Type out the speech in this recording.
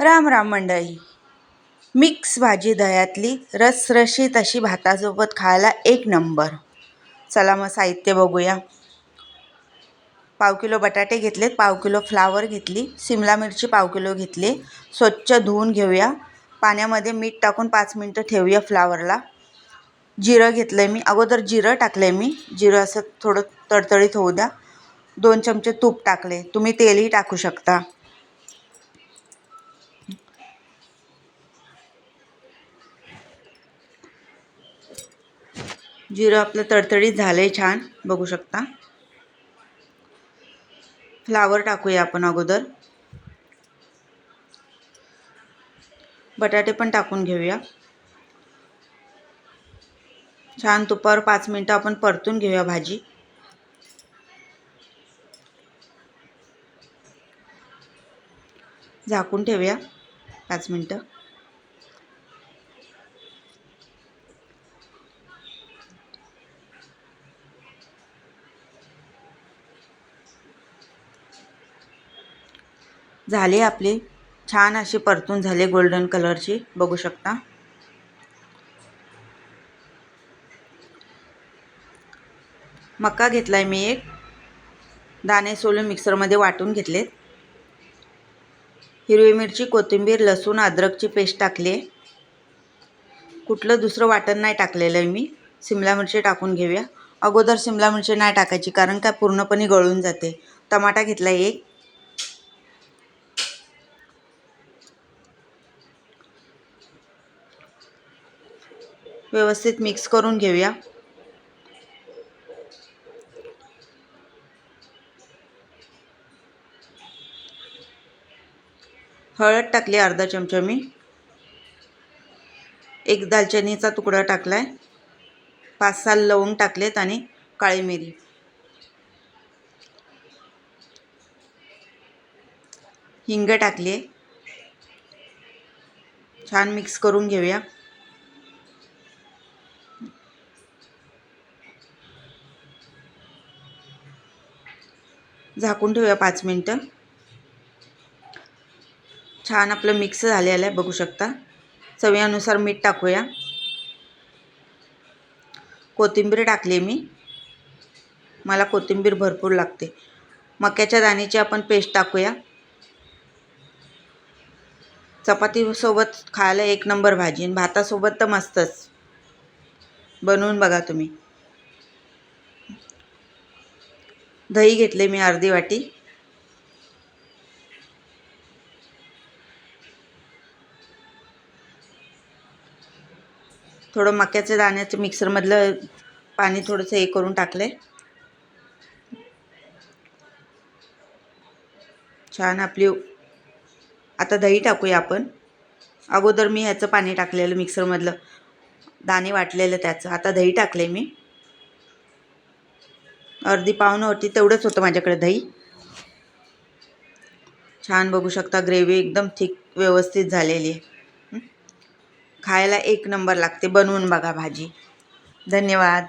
राम राम मंडळी. मिक्स भाजी दह्यातली रसरशीत अशी भातासोबत खायला एक नंबर. चला मग साहित्य बघूया. पाव किलो बटाटे घेतलेत पाव किलो फ्लावर घेतली सिमला मिरची पाव किलो घेतली स्वच्छ धुवून घेऊया. पाण्यामध्ये मीठ टाकून पाच मिनटं ठेवूया फ्लावरला. जिरं घेतलं आहे मी अगोदर जिरं टाकलं आहे मी. जिरं असं थोडं तडतडीत होऊ द्या. दोन चमचे तूप टाकले. तुम्ही तेलही टाकू शकता. जिरं आपलं तडतडीत झालं आहे छान. बघू शकता. फ्लावर टाकूया आपण अगोदर. बटाटे पण टाकून घेऊया. छान तुपावर पाच मिनटं आपण परतून घेऊया भाजी. झाकून ठेवूया. पाच मिनटं. झाले आपले. छान असे परतून झाले गोल्डन कलरची बघू शकता. मका घेतला आहे मी एक. दाणे सोलून मिक्सरमध्ये वाटून घेतलेत. हिरवी मिरची कोथिंबीर लसूण अद्रकची पेस्ट टाकली. आहे कुठलं दुसरं वाटण नाही टाकलेलं आहे मी. सिमला मिरची टाकून घेऊया. अगोदर सिमला मिरची नाही टाकायची कारण काय पूर्णपणे गळून जाते. टमाटा घेतला एक. व्यवस्थित मिक्स करून घेऊया. हळद टाकली अर्धा चमचा मी. एक दालचिनीचा तुकडा टाकला आहे पाच सहा लवंग टाकलेत आणि काळी मिरी. हिंग टाकली आहे छान मिक्स करून घेऊया. झाकून ठेवूया पाच मिनटं. छान आपलं मिक्स झालेलं आहे बघू शकता. चवीनुसार मीठ टाकूया. कोथिंबीर टाकली मी. मला कोथिंबीर भरपूर लागते. मक्याच्या दाण्याची आपण पेस्ट टाकूया. चपातीसोबत खायला एक नंबर भाजी आणि भातासोबत तर मस्तच. बनवून बघा तुम्ही. दही घेतले मी अर्धी वाटी. थोडं मक्याच्या दाण्याचं मिक्सरमधलं पाणी थोडंसं हे करून टाकले. छान आपली आता दही टाकूया आपण. अगोदर मी ह्याचं पाणी टाकलेलं मिक्सरमधलं. दाणे वाटलेलं त्याचं. आता दही टाकले मी. अर्धी पावनं होती तेवढंच होतं माझ्याकडे दही. छान बघू शकता ग्रेव्ही एकदम थिक व्यवस्थित झालेली आहे. खायला एक नंबर लागते बनवून बघा भाजी. धन्यवाद.